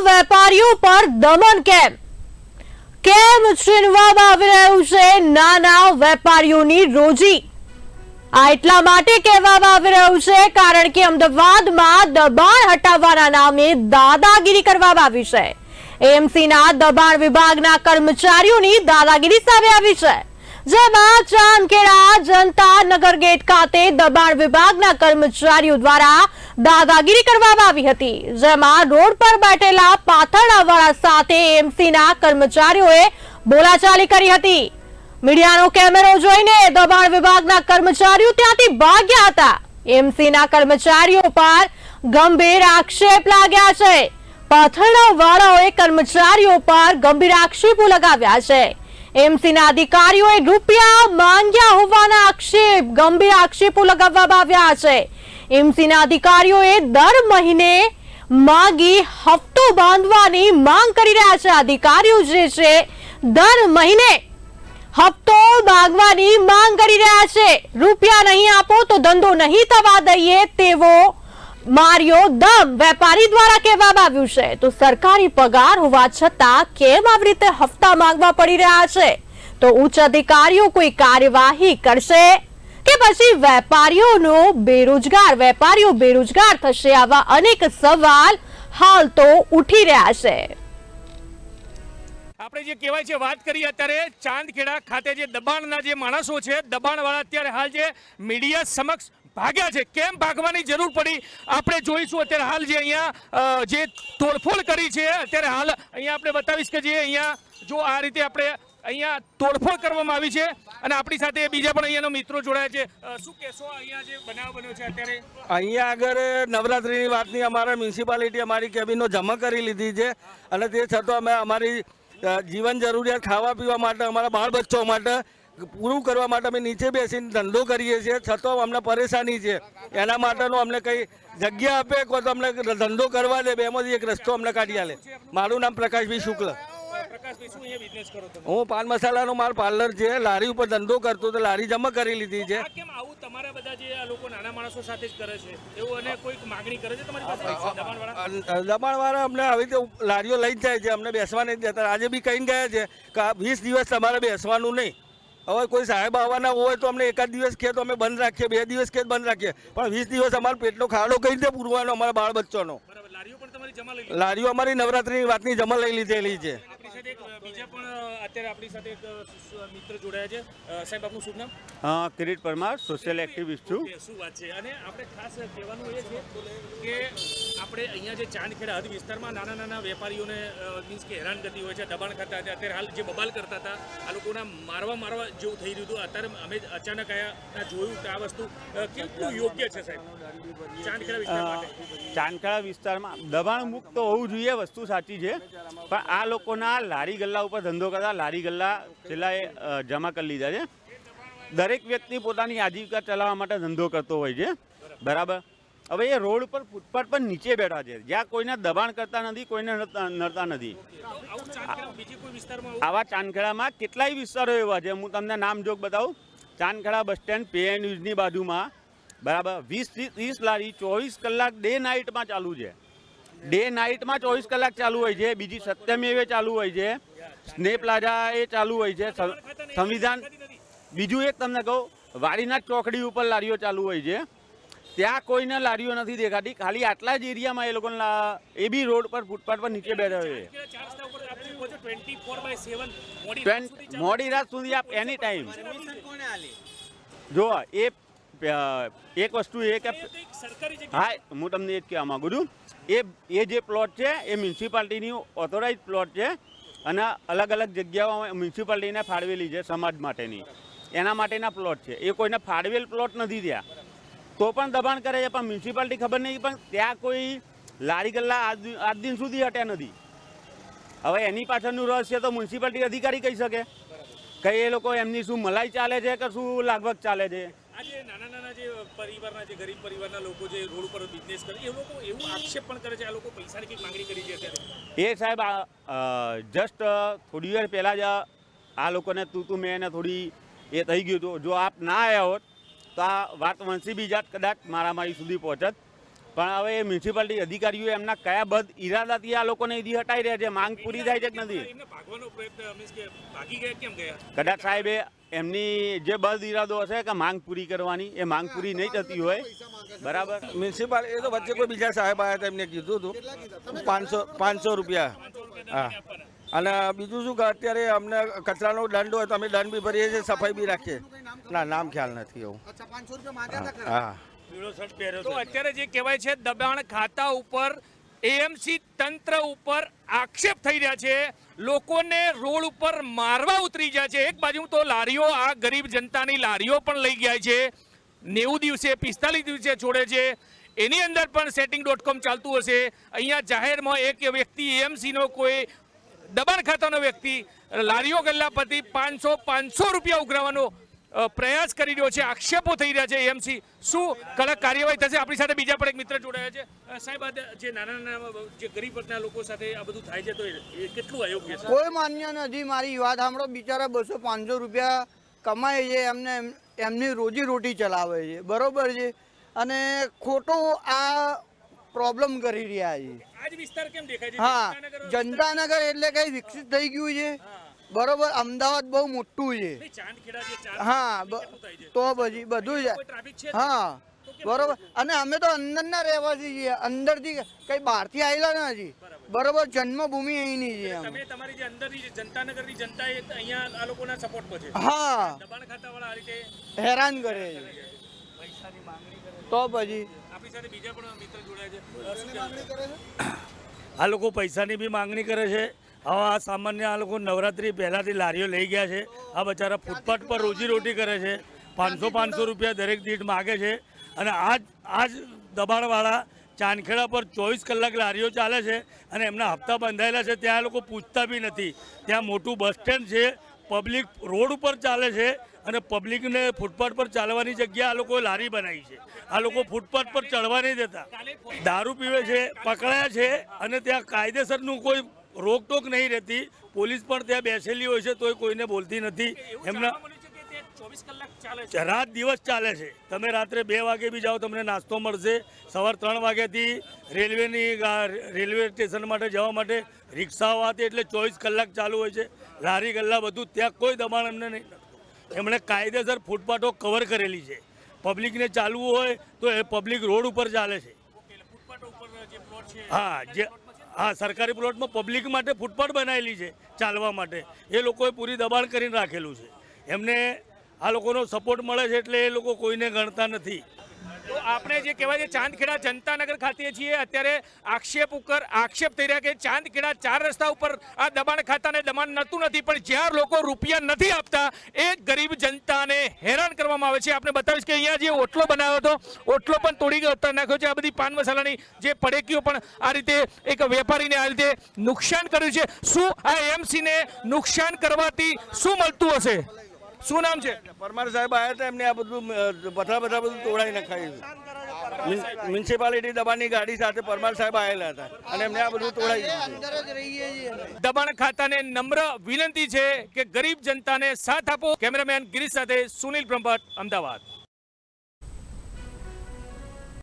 વેપારીઓ પર દમન કેમ? કેમ છીનવામાં આવી રહ્યું છે નાના વેપારીઓની રોજી? આ એટલા માટે કહેવામાં આવી રહ્યું છે કારણ કે અમદાવાદમાં દબાણ હટાવવાના નામે દાદાગીરી કરવામાં આવી છે. એમસીના દબાણ વિભાગના કર્મચારીઓની દાદાગીરી સામે આવી છે. જેમાં ચાંદખેડા, જનતા, નગર ગેટ ખાતે દબાણ વિભાગના કર્મચારીઓ દ્વારા દાદાગીરી કરવામાં આવી હતી. જેમાં રોડ પર બેઠેલા પાથરણાવાળા સાથે એમસીના કર્મચારીઓએ બોલાચાલી કરી હતી. મીડિયાનો કેમેરો જોઈને દબાણ વિભાગના કર્મચારીઓ ત્યાંથી ભાગ્યા હતા. એમસીના કર્મચારીઓ પર ગંભીર આક્ષેપ લાગ્યા છે. પાથરણાવાળાઓએ કર્મચારીઓ પર ગંભીર આક્ષેપો લગાવ્યા છે. એમસી ના અધિકારીઓએ રૂપિયા માંગ્યા હોવાના આક્ષેપ, ગંભીર આક્ષેપો લગાવવામાં આવ્યા છે. એમસીના અધિકારીઓએ દર મહિને માંગી હપ્તો બાંધવાની માંગ કરી રહ્યા છે. અધિકારીઓ જે છે, દર મહિને હપ્તો માંગવાની માંગ કરી રહ્યા છે. રૂપિયા નહીં આપો તો ધંધો નહીં થવા દઈએ તેવો માર્યો દમ. વેપારી દ્વારા કહેવામાં આવ્યું છે. તો સરકારી પગાર હોવા છતાં કેમ આવી રીતે હપ્તા માંગવા પડી રહ્યા છે? તો ઉચ્ચ અધિકારીઓ કોઈ કાર્યવાહી કરશે? કે પછી વેપારીઓનો બેરોજગાર, વેપારીઓ બેરોજગાર થશે આવા અનેક સવાલ હાલ તો ઉઠી રહ્યા છે. આપણે જે કહેવાય છે, વાત કરીએ અત્યારે ચાંદખેડા ખાતે જે દબાણના જે માણસો છે, દબાણવાળા અત્યારે હાલ જે મીડિયા સમક્ષ ભાગ્યા છે. કેમ ભાગવાની જરૂર પડી? આપણે જોઈશું અત્યારે હાલ જે અહીંયા જે તોડફોડ કરી છે, અત્યારે હાલ અહીંયા આપણે બતાવીશ કે જે અહીંયા, જો આ રીતે આપણે અહીંયા તોડફોડ કરવામાં આવી છે અને આપણી સાથે બીજા પણ અહીંયાનો મિત્રો જોડાયા છે. શું કહેશો? અહીંયા જે બનાવ બન્યો છે અત્યારે? અહીંયા આગળ નવરાત્રિની વાતની અમારા મ્યુનિસિપાલિટી અમારી કેબિનો જમા કરી લીધી છે અને તે છતાં અમે અમારી જીવન જરૂરિયાત ખાવા પીવા માટે, અમારા બાળ બચ્ચો માટે પૂરું કરવા માટે અમે નીચે બેસીને ધંધો કરીએ છીએ છતાં અમને પરેશાની છે. એના માટેનો અમને કંઈ જગ્યા આપે કોઈ તો અમને ધંધો કરવા દે બેમાંથી એક રસ્તો અમને કાઢી આલે. મારું નામ પ્રકાશભાઈ શુક્લ. હું પાન મસાલાનો માલ પાર્લર છે લારી ઉપર ધંધો કરતો તો લારી જમા કરી લીધી છે. દબાણવાળા? અમને આવી રીતે લારીઓ લઈ જાય છે અમને બેસવા નહીં દેતા. આજે બી કહીને ગયા છે કે વીસ દિવસ તમારે બેસવાનું નહીં. હવે કોઈ સાહેબ આવવાના હોય તો અમને એકાદ દિવસ ખેત તો અમે બંધ રાખીએ બે દિવસ ખેત બંધ રાખીએ. પણ વીસ દિવસ અમારો પેટનો ખાડો કઈ રીતે પૂરવાનો અમારા બાળ બચ્ચોનો લારીઓ અમારી નવરાત્રિની વાતની જમા લઈ લીધેલી છે. બીજા પણ અત્યારે આપણી સાથે એક મિત્ર જોડાયા છે. સાહેબ આપનું શું નામ? કિરીટ પરમાર સોશિયલ એક્ટિવિસ્ટ છું. શું વાત છે? અને આપણે ખાસ કહેવાનું એ છે કે આપણે અહીંયા જે ચાંદખેડા હદ વિસ્તારમાં નાના નાના વેપારીઓને મીન્સ કે હેરાન કરતી હોય છે દબાણ કરતા હતા અત્યારે હાલ જે બબાલ કરતા હતા આ લોકોના મારવા મારવા જેવું થઈ રહ્યું હતું. અત્યારે અમે અચાનક આયા જોયું કે આ વસ્તુ કેટલું યોગ્ય છે સાહેબ? ચાંદખેડા વિસ્તાર ચાંદખેડા વિસ્તારમાં દબાણ મુક્ત હોવું જોઈએ વસ્તુ સાચી છે. પણ આ લોકોના લારી ગલ્લા ઉપર ધંધો કરતા લારી ગલ્લા છેલ્લા એ જમા કરી લીધા છે. દરેક વ્યક્તિ પોતાની આજીવિકા ચલાવવા માટે ધંધો કરતો હોય છે. બરાબર? હવે એ રોડ પર ફૂટપાથ પર નીચે બેઠા છે. જ્યાં કોઈને દબાણ કરતા નથી કોઈને નડતા નથી. આવું ચાંદખેડામાં કેટલાય વિસ્તારો એવા છે. હું તમને નામ જોગ બતાવું. ચાંદખેડા બસ સ્ટેન્ડ પીએન ન્યૂઝની બાજુમાં. બરાબર? વીસથી ત્રીસ લારી ચોવીસ કલાક ડે નાઇટમાં ચાલુ છે. ડે નાઇટમાં ચોવીસ કલાક ચાલુ હોય છે. બીજી સત્યમેવે ચાલુ હોય છે. સ્ને પ્લાઝા એ ચાલુ હોય છે. સંવિધાન બીજું એક તમને કહું વાડીનાથ ચોકડી ઉપર લારીઓ ચાલુ હોય છે. ત્યાં કોઈને લારીઓ નથી દેખાતી. ખાલી આટલા જ એરિયામાં એ લોકોને એ બી રોડ પર ફૂટપાથ પર નીચે બેઠા હોય છે. ચાર રસ્તા ઉપર આપ કહો છો 24 બાય 7 મોડી રાત સુધી આપ એની ટાઈમ જો, એ એક વસ્તુ એ કે હા, હું તમને એ જ કહેવા માગું છું. એ એ જે પ્લોટ છે, એ મ્યુનિસિપાલિટીની ઓથોરાઇઝ પ્લોટ છે. અને અલગ અલગ જગ્યાઓ મ્યુનિસિપાલિટીને ફાળવેલી છે સમાજ માટેની. એના માટેના પ્લોટ છે. એ કોઈને ફાળવેલ પ્લોટ નથી ત્યાં. તો પણ દબાણ કરે છે, પણ મ્યુનિસિપાલિટી ખબર નહીં, પણ ત્યાં કોઈ લારી ગલ્લા આજ દિન સુધી હટ્યા નથી. હવે એની પાછળનું રહસ્ય તો મ્યુનિસિપાલિટી અધિકારી કહી શકે. કે એ લોકો એમની શું મલાઈ ચાલે છે કે શું લાગવગ ચાલે છે? આ જે નાના નાના જે પરિવારના જે ગરીબ પરિવારના લોકો જે રોડ ઉપર બિઝનેસ કરે એ લોકો એવું આક્ષેપ પણ કરે છે આ લોકો પૈસાની કંઈક માંગણી કરી છે અત્યારે. એ સાહેબ જસ્ટ થોડી વાર પહેલાં જ આ લોકોને તું તું મેં એને થોડી એ થઈ ગયું હતું. જો આપ ના આવ્યા હોત તો આ વાત વંશી બી જાત કદાચ મારામારી સુધી પહોંચત. પણ હવે એ મ્યુનિસિપાલિટી અધિકારીઓ એમના કયા બદ ઈરાદાથી આ લોકોને અહીંથી હટાઈ રહ્યા છે? માંગ પૂરી થાય છે કે નથી? એમને ભાગવાનો પ્રયત્ન મીન્સ કે ભાગી ગયા કેમ ગયા? કદાચ સાહેબે એમની જે બદ ઈરાદો હશે કે માંગ પૂરી કરવાની એ માંગ પૂરી નહીં થતી હોય. બરાબર? મ્યુનિસિપાલ એ તો વચ્ચે કોઈ બીજા સાહેબ આવ્યા હતા એમને કીધું હતું. પાંચસો પાંચસો રૂપિયા. હા. અને બીજું શું કે અત્યારે અમને કચરાનો દંડ હોય તો અમે દંડ બી ભરીએ છીએ સફાઈ બી રાખીએ. ના નામ ખ્યાલ નથી એવું. હા. તો અત્યારે જે કહેવાય છે દબાણ ખાતા ઉપર એએમસી તંત્ર ઉપર આક્ષેપ થઈ રહ્યા છે. લોકોને રોડ ઉપર મારવા ઉતરી ગયા છે. એક બાજુ તો લારીઓ આ ગરીબ જનતાની લારીઓ પણ લઈ ગયા છે. નેવું દિવસે પિસ્તાલીસ દિવસે છોડે છે. એની અંદર પણ સેટિંગ ડોટ કોમ ચાલતું હશે. અહીંયા જાહેરમાં એક વ્યક્તિ એએમસીનો કોઈ દબાણ ખાતાનો વ્યક્તિ લારીઓ ગલ્લા પરથી પાંચસો પાંચસો રૂપિયા ઉઘરાવવાનો અ, પ્રયાસ કરી રહ્યો છે આક્ષેપો થઈ રહ્યા છે એમસી શું કડક કાર્યવાહી થશે? આપણી સાથે બીજા પણ એક મિત્ર જોડાયા છે. સાહેબ જે નાના નાના જે ગરીબ વર્ગના લોકો સાથે આ બધું થાય છે તો એ કેટલું અયોગ્ય છે? કોઈ માન્ય નથી. મારી વાત સાંભળો. બિચારા બસો પાંચસો રૂપિયા કમાય છે એમને એમની રોજી રોટી ચલાવે છે. બરોબર છે? અને ખોટો આ પ્રોબ્લેમ કરી રહ્યા છે. હા જનતાનગર એટલે કઈ વિકસિત થઈ ગયું છે? બરોબર અમદાવાદ બહુ મોટું છે. હા? તો પછી બધું જ છે હા બરોબર. અને અમે તો અંદરના રહેવાસી છીએ. અંદરથી કઈ બહારથી આવેલા નથી બરોબર. જન્મભૂમિ અહીંની છે તમે તમારી જે અંદરની જનતાનગરની જનતા એ અહીંયા આ લોકોના સપોર્ટ પર છે? હા. દબાણ ખાતાવાળા આ રીતે હેરાન કરે છે. તો પછી આપણી સાથે બીજા પણ મિત્ર જોડાયા છે. અ, શું કહેવું છે? આ લોકો પૈસાની બી માંગણી કરે છે. હવે આ સામાન્ય આ લોકો નવરાત્રી પહેલાંથી લારીઓ લઈ ગયા છે. આ બચારા ફૂટપાથ પર રોજીરોટી કરે છે. પાંચસો પાંચસો રૂપિયા દરેક દીઠ માગે છે. અને આજ આજ દબાણવાળા ચાંદખેડા પર ચોવીસ કલાક લારીઓ ચાલે છે અને એમના હપ્તા બંધાયેલા છે. ત્યાં લોકો પૂછતા બી નથી. ત્યાં મોટું બસ સ્ટેન્ડ છે. પબ્લિક રોડ ઉપર ચાલે છે અને પબ્લિકને ફૂટપાથ પર ચાલવાની જગ્યા આ લોકોએ લારી બનાવી છે. આ લોકો ફૂટપાથ પર ચડવા નહીં દેતા. દારૂ પીવે છે, પકડાયા છે અને ત્યાં કાયદેસરનું કોઈ રોકટોક નહીં રહેતી. પોલીસ પણ ત્યાં બેસેલી હોય છે તોય કોઈને બોલતી નથી. એમના જાણવા મળ્યું છે કે તે 24 કલાક ચાલે છે? રાત દિવસ ચાલે છે. તમે રાત્રે બે વાગે બી જાઓ તમને નાસ્તો મળશે. સવાર ત્રણ વાગ્યાથી રેલવેની રેલવે સ્ટેશન માટે જવા માટે રિક્ષાઓ આવતી એટલે ચોવીસ કલાક ચાલુ હોય છે. લારી ગલ્લા બધું ત્યાં કોઈ દબાણ એમને નહીં એમણે કાયદેસર ફૂટપાથો કવર કરેલી છે. પબ્લિકને ચાલવું હોય તો એ પબ્લિક રોડ ઉપર ચાલે છે. હા જે હા સરકારી પ્લોટમાં પબ્લિક માટે ફૂટપાથ બનાવેલી છે ચાલવા માટે. એ લોકોએ પૂરી દબાણ કરીને રાખેલું છે. એમને આ લોકોનો સપોર્ટ મળે છે એટલે એ લોકો કોઈને ગણતા નથી. તો આપણે જે કહેવાય છે ચાંદખેડા જનતાનગર ખાતે છીએ, અત્યારે આક્ષેપ ઉપર આક્ષેપ થઈ રહ્યા કે ચાંદખેડા ચાર રસ્તા ઉપર આ દબાણ ખાતાને દબાણ નતું નથી, પણ જ્યાં લોકો રૂપિયા નથી આપતા, એ ગરીબ જનતાને હેરાન કરવામાં આવે છે. આપણે બતાવીશ કે અહીંયા જે ઓટલો બનાવ્યો હતો, ઓટલો પણ તોડી ગયો નાખ્યો છે આ બધી પાન મસાલાની જે પડેકીઓ પણ આ રીતે એક વેપારીને આ રીતે નુકસાન કર્યું છે. શું આ એમસીને નુકસાન કરવાથી શું મળતું હશે? શું નામ છે? પરમાર સાહેબ આવ્યા હતા એમને આ બધું બધા બધા બધું તોડાઈ નાખાયું મ્યુનિસિપાલિટી દબાણની ગાડી સાથે પરમાર સાહેબ આવેલા હતા અને એમને આ બધું અમે. દબાણ ખાતાને નમ્ર વિનંતી છે કે ગરીબ જનતાને સાથ આપો. કેમેરામેન ગિરીશ સાથે સુનિલ બ્રહ્મભટ્ટ અમદાવાદ.